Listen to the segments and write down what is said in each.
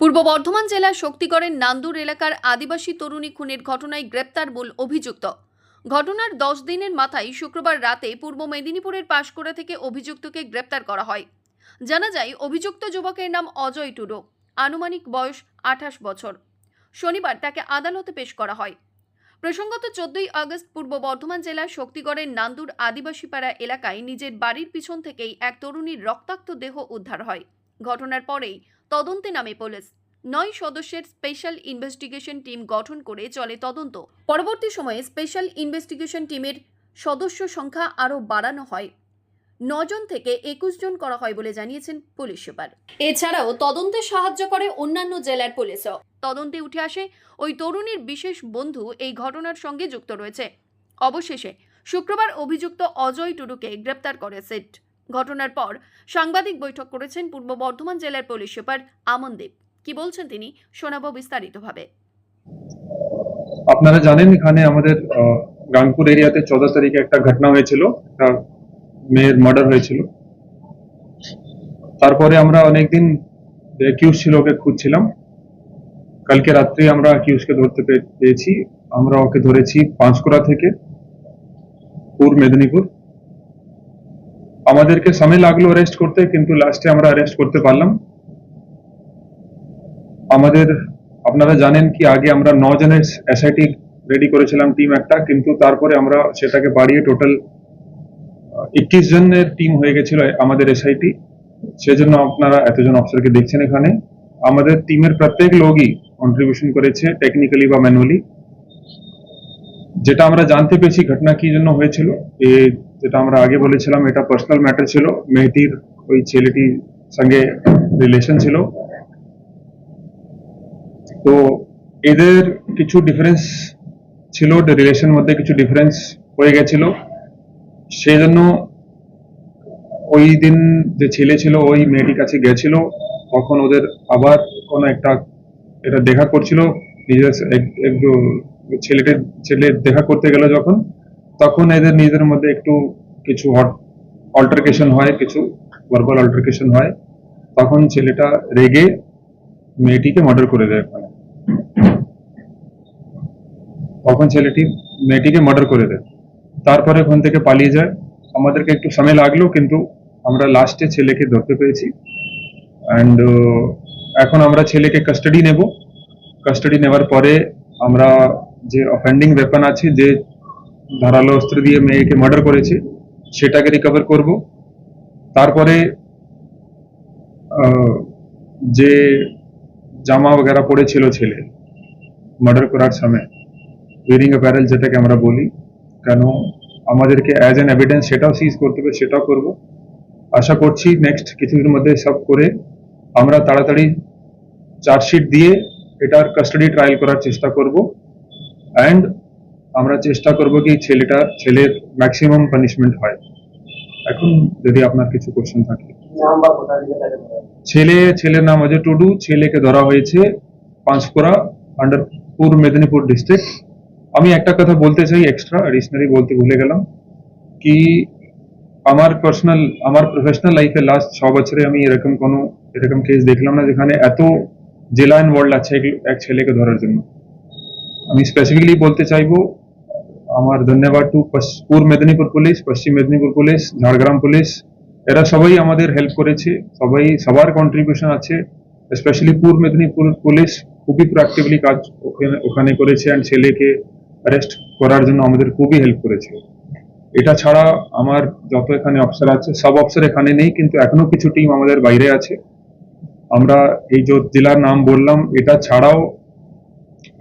পূর্ব বর্ধমান জেলার শক্তিগড়ের নান্দুর এলাকার আদিবাসী তরুণী খুনের ঘটনায় গ্রেপ্তার মূল অভিযুক্ত। ঘটনার দশ দিনের মাথায় শুক্রবার রাতে পূর্ব মেদিনীপুরের পাশকুড়া থেকে অভিযুক্তকে গ্রেপ্তার করা হয়। জানা যায়, অভিযুক্ত যুবকের নাম অজয় টুডু, আনুমানিক বয়স আঠাশ বছর। শনিবার তাকে আদালতে পেশ করা হয়। প্রসঙ্গত, চোদ্দই আগস্ট পূর্ব বর্ধমান জেলার শক্তিগড়ের নান্দুর আদিবাসীপাড়া এলাকায় নিজের বাড়ির পিছন থেকেই এক তরুণীর রক্তাক্ত দেহ উদ্ধার হয়। ঘটনার পরেই তদন্তে নামে পুলিশ। নয় সদস্যের স্পেশাল ইনভেস্টিগেশন টিম গঠন করে চলে তদন্ত। পরবর্তী সময়ে স্পেশাল ইনভেস্টিগেশন টিমের সদস্য সংখ্যা আরও বাড়ানো হয়। নজন থেকে একুশ জন করা হয় বলে জানিয়েছেন পুলিশ সুপার। এছাড়াও তদন্তে সাহায্য করে অন্যান্য জেলার পুলিশও। তদন্তে উঠে আসে ওই তরুণীর বিশেষ বন্ধু এই ঘটনার সঙ্গে যুক্ত রয়েছে। অবশেষে শুক্রবার অভিযুক্ত অজয় টুডুকে গ্রেপ্তার করে সেট। ঘটনার পর সাংবাদিক বৈঠক করেছেন পূর্ব বর্ধমান জেলার পুলিশ সুপার আমন দেব। কি বলছেন তিনি শোনাবো বিস্তারিতভাবে। আপনারা জানেন এখানে আমাদের আহ, গানপুর এরিয়াতে চোদ্দ তারিখে একটা ঘটনা হয়েছিল। একটা মেয়ের মার্ডার হয়েছিল। তারপরে আমরা অনেকদিন অ্যাকিউজ ছিল ওকে খুঁজছিলাম। কালকে রাত্রি আমরা অ্যাকিউজকে ধরতে পে- পেয়েছি। আমরা ওকে ধরেছি পাঁশকুড়া থেকে পূর্ব মেদিনীপুর। আমাদেরকে সময় লাগল অ্যারেস্ট করতে, কিন্তু লাস্টে আমরা অ্যারেস্ট করতে পারলাম। আমাদের, আপনারা জানেন কি, আগে আমরা জনের এসআইটি রেডি করেছিলাম টিম একটা, কিন্তু তারপরে আমরা সেটাকে বাড়িয়ে টোটাল একুশ জনের টিম হয়ে গেছিল আমাদের এসআইটি সেজন্য আপনারা এতজন অফিসারকে দেখছেন এখানে। আমাদের টিমের প্রত্যেক লোকই কন্ট্রিবিউশন করেছে টেকনিক্যালি বা ম্যানুয়ালি যেটা আমরা জানতে পেরেছি, ঘটনা কি জন্য হয়েছিল যেটা আমরা আগে বলেছিলাম, এটা পার্সোনাল ম্যাটার ছিল। মেয়েটির ওই ছেলেটির সঙ্গে রিলেশন ছিল। তো এদের কিছু ডিফারেন্স ছিল রিলেশন মধ্যে কিছু ডিফারেন্স হয়ে গেছিল। সেই জন্য ওই দিন যে ছেলে ছিল, ওই মেয়েটির কাছে গেছিল। তখন ওদের আবার কোনো একটা এটা দেখা করছিল। নিজের ছেলেটির ছেলে দেখা করতে গেল যখন। তখন এদের নিজেদের মধ্যে একটু কিছু অল্টারকেশন হয়, কিছু ভার্বাল অল্টারকেশন হয়। তখন ছেলেটা রেগে মেয়েটিকে মার্ডার করে দেয় ওখানে। তখন ছেলেটি মেয়েটিকে মার্ডার করে দেয়। তারপরে ওখান থেকে পালিয়ে যায়। আমাদেরকে একটু সময় লাগল, কিন্তু আমরা লাস্টে ছেলেকে ধরতে পেরেছি। অ্যান্ড এখন আমরা ছেলেকে কাস্টাডি নেব। কাস্টাডি নেওয়ার পরে আমরা যে অফেন্ডিং ওয়েপন আছে, যে ধারালো অস্ত্র দিয়ে মেয়েকে মার্ডার করেছে সেটাকে রিকভার করব তারপরে আহ, যে জামা वगैरह পড়েছিল ছেলে মার্ডার করার সময় ওয়েরিং অ্যাপারেল যেটাকে আমরা বলি কেন আমাদেরকে অ্যাজ অ্যান এভিডেন্স সেটাও সিজ করতে হবে সেটাও করব আশা করছি নেক্সট কিছুদিনের মধ্যে সব করে আমরা তাড়াতাড়ি চার্জশিট দিয়ে এটার কাস্টাডি ট্রায়াল করার চেষ্টা করব অ্যান্ড আমরা চেষ্টা করব কি ছেলেটা, ছেলের ম্যাক্সিমাম পানিশমেন্ট হয়। এখন যদি আপনার কিছু কোশ্চেন থাকে? ছেলে, ছেলের নাম অজয় টুডু। ছেলেকে ধরা হয়েছে পাঁচপুরা আন্ডার পূর্ব মেদিনীপুর ডিস্ট্রিক্ট আমি একটা কথা বলতে চাই এক্সট্রা এডিশনালি বলতে ভুলে গেলাম। কি আমার পার্সোনাল আমার প্রফেশনাল লাইফে লাস্ট ছ বছরে আমি এরকম কোনো, এরকম কেস দেখলাম না যেখানে এত জেলা ইনভলভ আছে এক ছেলেকে ধরার জন্য। আমি স্পেসিফিকলি বলতে চাইব আমার ধন্যবাদ টু পূর্ব মেদিনীপুর পুলিশ, পশ্চিম মেদিনীপুর পুলিশ, ঝাড়গ্রাম পুলিশ। এরা সবাই আমাদের হেল্প করেছে, সবাই, সবার কন্ট্রিবিউশন আছে। স্পেশালি পূর্ব মেদিনীপুর পুলিশ খুবই প্রোয়াক্টিভলি কাজ ওখানে ওখানে করেছে অ্যান্ড ছেলেকে অ্যারেস্ট করার জন্য আমাদের খুবই হেল্প করেছে। এটা ছাড়া আমার যত এখানে অফিসার আছে, সব অফিসার এখানে নেই, কিন্তু এখনও কিছু টিম আমাদের বাইরে আছে। আমরা এই যে জেলার নাম বললাম, এটা ছাড়াও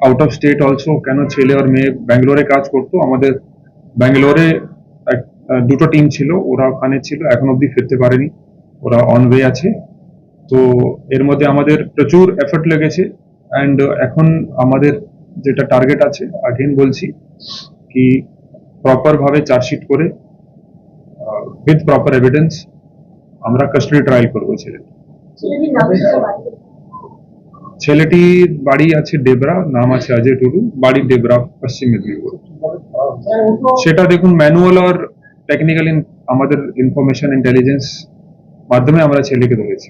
আউট অফ স্টেট অলসো কেন ছেলে আর মেয়ে ব্যাঙ্গালোরে কাজ করতো? আমাদের ব্যাঙ্গালোরে দুটো টিম ছিল, ওরা ওখানে ছিল, এখন অবধি ফিরতে পারেনি। ওরা অন ওয়ে আছে। তো এর মধ্যে আমাদের প্রচুর এফর্ট লেগেছে। অ্যান্ড এখন আমাদের যেটা টার্গেট আছে আগেন বলছি কি প্রপার ভাবে চার্জশিট করে উইথ প্রপার এভিডেন্স আমরা কাস্টাডি ট্রায়াল করব ছেলে ছেলেটির বাড়ি আছে ডেবরা, নাম আছে অজয় টুডু, বাড়ি ডেবরা, পশ্চিম মেদিনীপুর। সেটা দেখুন ম্যানুয়াল আর টেকনিক্যাল আমাদের ইনফরমেশন ইন্টেলিজেন্স মাধ্যমে আমরা ছেলেকে ধরেছি।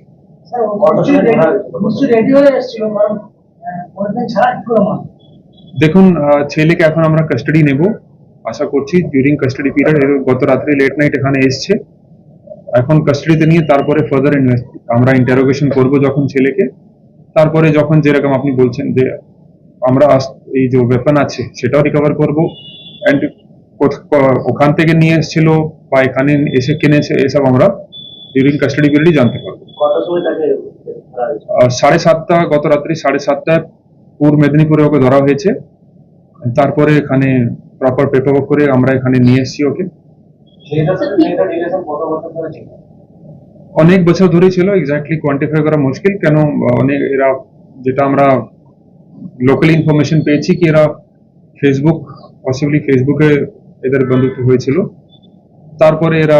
দেখুন ছেলেকে এখন আমরা কাস্টাডি নেব। আশা করছি ডিউরিং কাস্টাডি পিরিয়ড গত রাত্রে লেট নাইট এখানে এসছে। এখন কাস্টাডিতে নিয়ে তারপরে ফার্দার আমরা ইন্টারোগেশন করব যখন ছেলেকে। তারপরে যখন যেরকম আপনি বলছেন যে আমরা এই যে ওয়েপন আছে সেটাও রিকভার করব। অ্যান্ড ওখান থেকে নিয়ে এসেছিল বা এখানে এসে কিনেছে এসব আমরা ডিউরিং কাস্টাডি পিরিয়ডই জানতে পারব। সাড়ে সাতটা গত রাত্রি সাড়ে সাতটায় পূর্ব মেদিনীপুরে ওকে ধরা হয়েছে। তারপরে এখানে প্রপার পেপার করে আমরা এখানে নিয়ে এসেছি ওকে। অনেক বছর ধরে ছিল এক্স্যাক্টলি কোয়ান্টিফাই করা মুশকিল কেন অনেক এরা যেটা আমরা লোকাল ইনফরমেশন পেয়েছি কি এরা ফেসবুক পসিবলি ফেসবুকে এদের বন্ধুত্ব হয়েছিল তারপরে এরা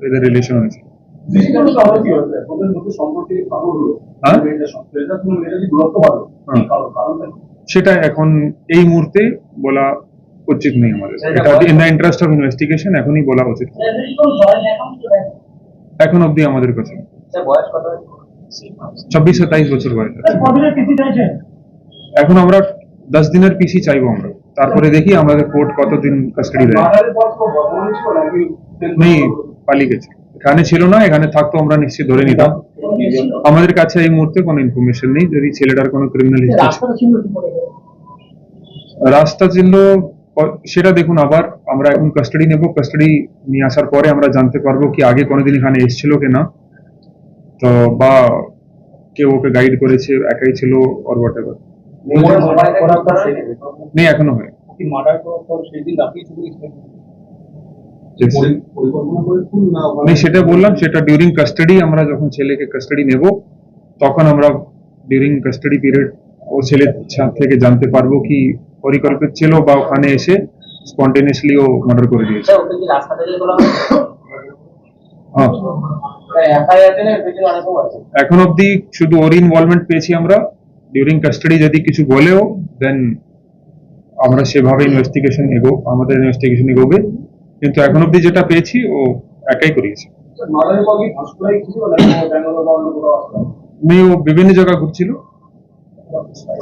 এদের রিলেশন হয়েছে। ফিজিক্যালি কারণ কি হয়েছে ওদের মধ্যে সম্পর্কে কারণ হলো হ্যাঁ? কি? সেটা এখন এই মুহূর্তে বলা উচিত নেই আমাদের। এটা in the interest of investigation এখনই বলা উচিত। এখন অবধি আমাদের কাছে। স্যার চব্বিশ সাতাইশ বছর বয়স এখন আমরা দশ দিনের পিসি চাইব আমরা। তারপরে দেখি আমাদের কোর্ট কতদিন কাস্টাডি দেয়। নেই পালিয়ে গেছে। এখানে ছিল না এখানে থাকতো আমরা নিশ্চয়ই ধরে নিতাম। আমাদের কাছে এই মুহূর্তে কোনো ইনফরমেশন নেই যদি ছেলেটার কোনো ক্রিমিনাল হিস্ট্রি রাস্তা ছিল সেটা দেখুন আবার আমরা এখন কাস্টাডি নেব। কাস্টাডি নিয়ে আসার পরে আমরা জানতে পারব কি আগে কোনোদিন এখানে এসেছিল কি না। তো বা কেউ ওকে গাইড করেছে একাই ছিল অর হোয়াট এভার মেয়েটার মোবাইল করার পর নেই এখনও হয়। কি মার্ডার করার পর সেই দিন রাতেই শুধু Yes. পরিকল্পনা করে খুন না আমি সেটা বললাম সেটা ডিউরিং কাস্টাডি আমরা যখন ছেলেকে কাস্টাডি নেব তখন আমরা ডিউরিং কাস্টাডি পিরিয়ড ও ছেলের সা- থেকে জানতে পারব কি পরিকল্পিত ছিল বা ওখানে এসে স্পন্টেনিয়াসলি ও মার্ডার করে দিয়েছে। হ্যাঁ আছে। এখন অবধি শুধু ওর ইনভলভমেন্ট পেয়েছি আমরা। ডিউরিং কাস্টাডি যদি কিছু বলেও দেন আমরা সেভাবে ইনভেস্টিগেশন এগো আমাদের ইনভেস্টিগেশন এগোবে। কিন্তু এখন অবধি যেটা পেয়েছি ও একাই করিয়েছে। মেয়ে ও বিভিন্ন জায়গা ঘুরছিল।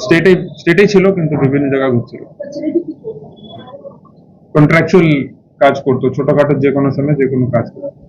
স্টেটে স্টেটেই ছিল, কিন্তু বিভিন্ন জায়গায় ঘুরছিল। কন্ট্রাকচুয়াল কাজ করতো, ছোটখাটো যে কোনো সময় যে কোনো কাজ করতো।